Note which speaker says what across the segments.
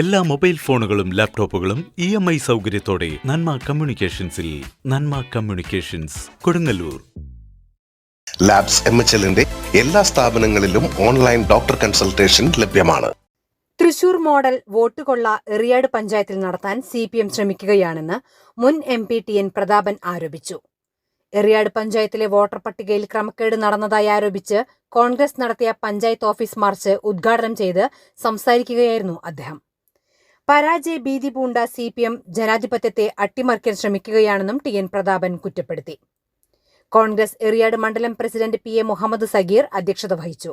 Speaker 1: എല്ലാ മൊബൈൽ ഫോണുകളും ലാപ്ടോപ്പുകളും ഇ എം ഐ സൗകര്യത്തോടെ നന്മ കമ്മ്യൂണിക്കേഷൻസിൽ Nanma communications Kodungallur.
Speaker 2: Labs M H എല്ലിന്റെ എല്ലാ സ്ഥാപനങ്ങളിലും ഓൺലൈൻ ഡോക്ടർ കൺസൾട്ടേഷൻ ലഭ്യമാണ്.
Speaker 3: തൃശൂർ മോഡൽ വോട്ട് കൊള്ള എറിയാട് പഞ്ചായത്തിൽ നടത്താൻ സി പി എം ശ്രമിക്കുകയാണെന്ന് മുൻ M P T N Prathapan ആരോപിച്ചു. എറിയാട് പഞ്ചായത്തിലെ വോട്ടർ പട്ടികയിൽ ക്രമക്കേട് നടന്നതായി ആരോപിച്ച് കോൺഗ്രസ് നടത്തിയ പഞ്ചായത്ത് ഓഫീസ് മാർച്ച് ഉദ്ഘാടനം ചെയ്ത് സംസാരിക്കുകയായിരുന്നു അദ്ദേഹം. പരാജയ ഭീതി പൂണ്ട സി പി എം ജനാധിപത്യത്തെ അട്ടിമറിക്കാൻ ശ്രമിക്കുകയാണെന്നും ടി എൻ പ്രതാപൻ കുറ്റപ്പെടുത്തി. കോൺഗ്രസ് എറിയാട് മണ്ഡലം president P A Muhammad Sageer അധ്യക്ഷത വഹിച്ചു.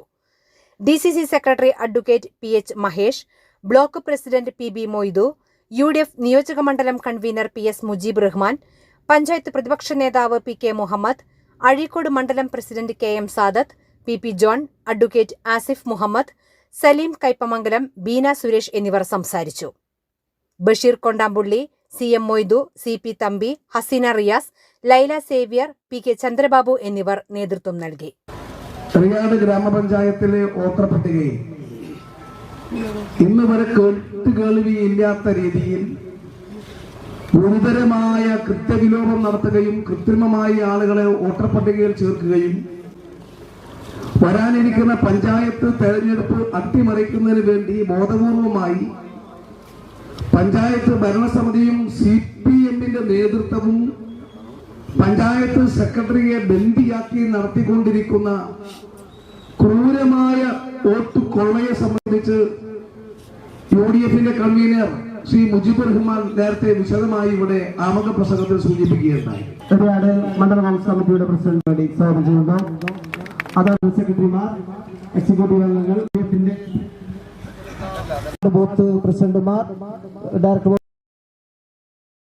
Speaker 3: D C C secretary advocate P H Mahesh block president P B Moidu U D F നിയോജക മണ്ഡലം convener P S Mujeeb Rahman panchayat പ്രതിപക്ഷ നേതാവ് പി കെ മുഹമ്മദ് അഴീക്കോട് മണ്ഡലം president K M Sadath P P John advocate Asif Muhammad Saleem Kaipamangalam Beena Suresh എന്നിവർ സംസാരിച്ചു. Basheer Kondampully C M Moidu C P Thampi Haseena Riyas Laila Xavier P K Chandrababu എന്നിവർ നേതൃത്വം നൽകി.
Speaker 4: ശ്രീയാട് ഗ്രാമപഞ്ചായത്തിലെ voter ഇന്ന് വരെ കേട്ടുകേൾവിയില്ലാത്ത രീതിയിൽ ഗുരുതരമായ കൃത്യവിലോപം നടത്തുകയും കൃത്രിമമായി ആളുകളെ വോട്ടർ പട്ടികയിൽ ചേർക്കുകയും വരാനിരിക്കുന്ന പഞ്ചായത്ത് തെരഞ്ഞെടുപ്പ് അട്ടിമറിക്കുന്നതിന് വേണ്ടി ബോധപൂർവമായി പഞ്ചായത്ത് ഭരണസമിതിയും സി പി എമ്മിന്റെ നേതൃത്വവും പഞ്ചായത്ത് സെക്രട്ടറിയെ ബന്ദിയാക്കി നടത്തിക്കൊണ്ടിരിക്കുന്ന ക്രൂരമായ വോട്ട് കൊള്ളയെ സംബന്ധിച്ച് യു ഡി എഫിന്റെ കൺവീനർ ശ്രീ മുജീബ് റഹ്മാൻ നേരത്തെ വിശദമായി ഇവിടെ ആമുഖ പ്രസംഗത്തിൽ സൂചിപ്പിക്കുകയുണ്ടായി.
Speaker 5: മണ്ഡലം സമിതിയുടെ പ്രസിഡന്റ് സെക്രട്ടറിമാർ എക്സിക്യൂട്ടീവ് അംഗങ്ങൾ ബൂത്ത് പ്രസിഡന്റുമാർ ഡയറക്ടർ